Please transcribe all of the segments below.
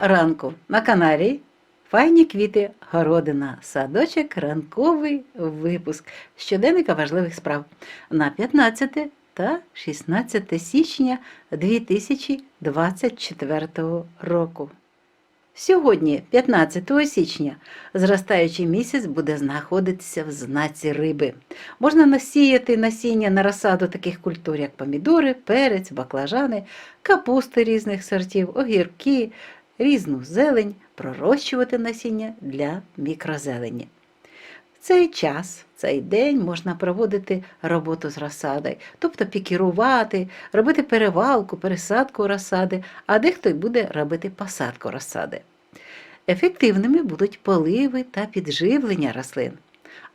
ранку на каналі Файні квіти, городина, садочок, ранковий випуск щоденника важливих справ на 15 та 16 січня 2024 року. Сьогодні, 15 січня, зростаючий місяць буде знаходитися в знаці риби. Можна насіяти насіння на розсаду таких культур, як помідори, перець, баклажани, капусти різних сортів, огірки, різну зелень, пророщувати насіння для мікрозелені. Цей час, цей день можна проводити роботу з розсадою, тобто пікірувати, робити перевалку, пересадку розсади, а дехто й буде робити посадку розсади. Ефективними будуть поливи та підживлення рослин.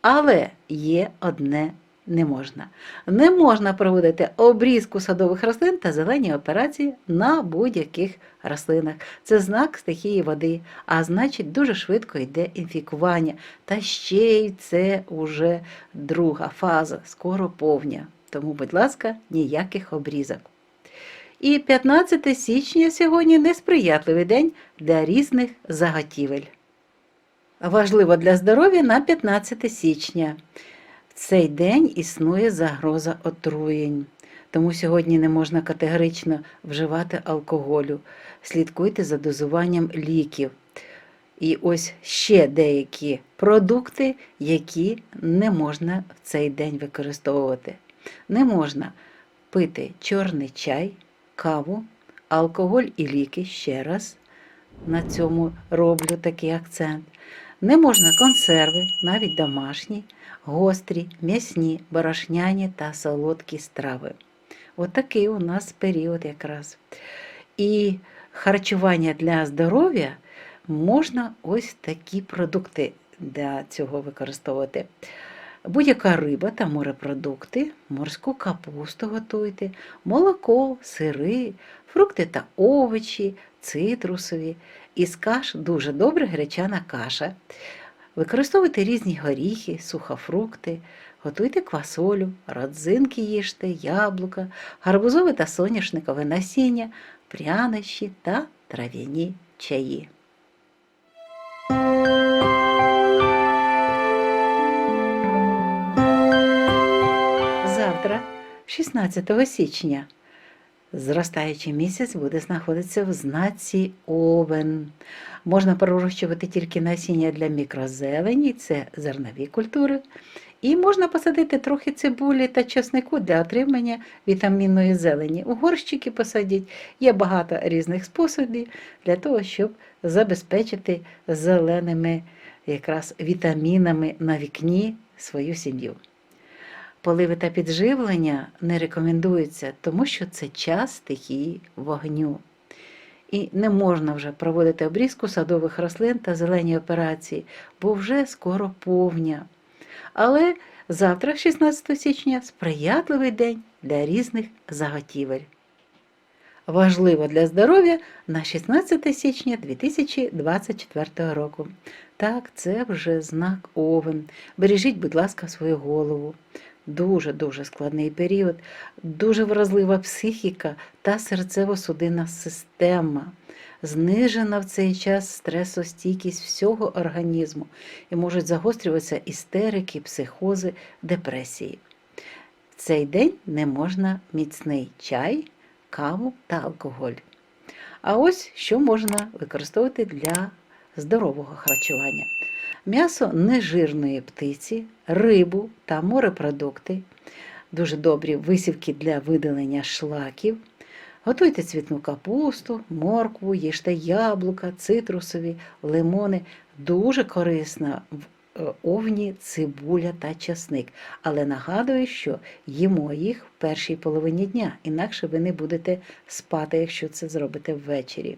Але є одне не можна. Не можна проводити обрізку садових рослин та зелені операції на будь-яких рослинах. Це знак стихії води, а значить дуже швидко йде інфікування. Та ще й це уже друга фаза, скоро повня. Тому, будь ласка, ніяких обрізок. І 15 січня сьогодні несприятливий день для різних заготівель. Важливо для здоров'я на 15 січня. В цей день існує загроза отруєнь, тому сьогодні не можна категорично вживати алкоголю. Слідкуйте за дозуванням ліків. І ось ще деякі продукти, які не можна в цей день використовувати. Не можна пити чорний чай, каву, алкоголь і ліки ще раз. На цьому роблю такий акцент. Не можна консерви, навіть домашні, гострі, м'ясні, борошняні та солодкі страви. Отакий у нас період якраз. І харчування для здоров'я можна ось такі продукти для цього використовувати. Будь-яка риба та морепродукти, морську капусту готуйте, молоко, сири, фрукти та овочі, цитрусові. Із каш дуже добре гречана каша. Використовуйте різні горіхи, сухофрукти, готуйте квасолю, родзинки їжте, яблука, гарбузове та соняшникове насіння, прянощі та трав'яні чаї. Завтра, 16 січня, зростаючий місяць буде знаходитися в знаці Овен. Можна пророщувати тільки насіння для мікрозелені, це зернові культури. І можна посадити трохи цибулі та чеснику для отримання вітамінної зелені. У горщики посадіть. Є багато різних способів для того, щоб забезпечити зеленими якраз вітамінами на вікні свою сім'ю. Поливи та підживлення не рекомендуються, тому що це час стихії вогню. І не можна вже проводити обрізку садових рослин та зелені операції, бо вже скоро повня. Але завтра, 16 січня, сприятливий день для різних заготівель. Важливо для здоров'я на 16 січня 2024 року. Так, це вже знак Овен. Бережіть, будь ласка, свою голову. Дуже-дуже складний період, дуже вразлива психіка та серцево-судинна система. Знижена в цей час стресостійкість всього організму і можуть загострюватися істерики, психози, депресії. В цей день не можна міцний чай, каву та алкоголь. А ось що можна використовувати для здорового харчування м'ясо нежирної птиці, рибу та морепродукти, дуже добрі висівки для видалення шлаків. Готуйте цвітну капусту, моркву, їжте яблука, цитрусові, лимони. Дуже корисна в е, овні цибуля та часник. Але нагадую, що їмо їх в першій половині дня, інакше ви не будете спати, якщо це зробите ввечері.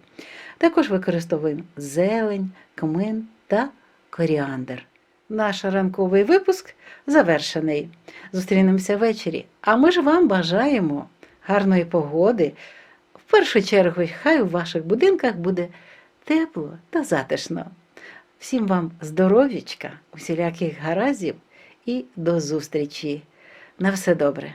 Також використовуємо зелень, кмин та коріандр. Наш ранковий випуск завершений. Зустрінемося ввечері. А ми ж вам бажаємо гарної погоди. В першу чергу, хай у ваших будинках буде тепло та затишно. Всім вам здоров'ячка, усіляких гаразів і до зустрічі. На все добре!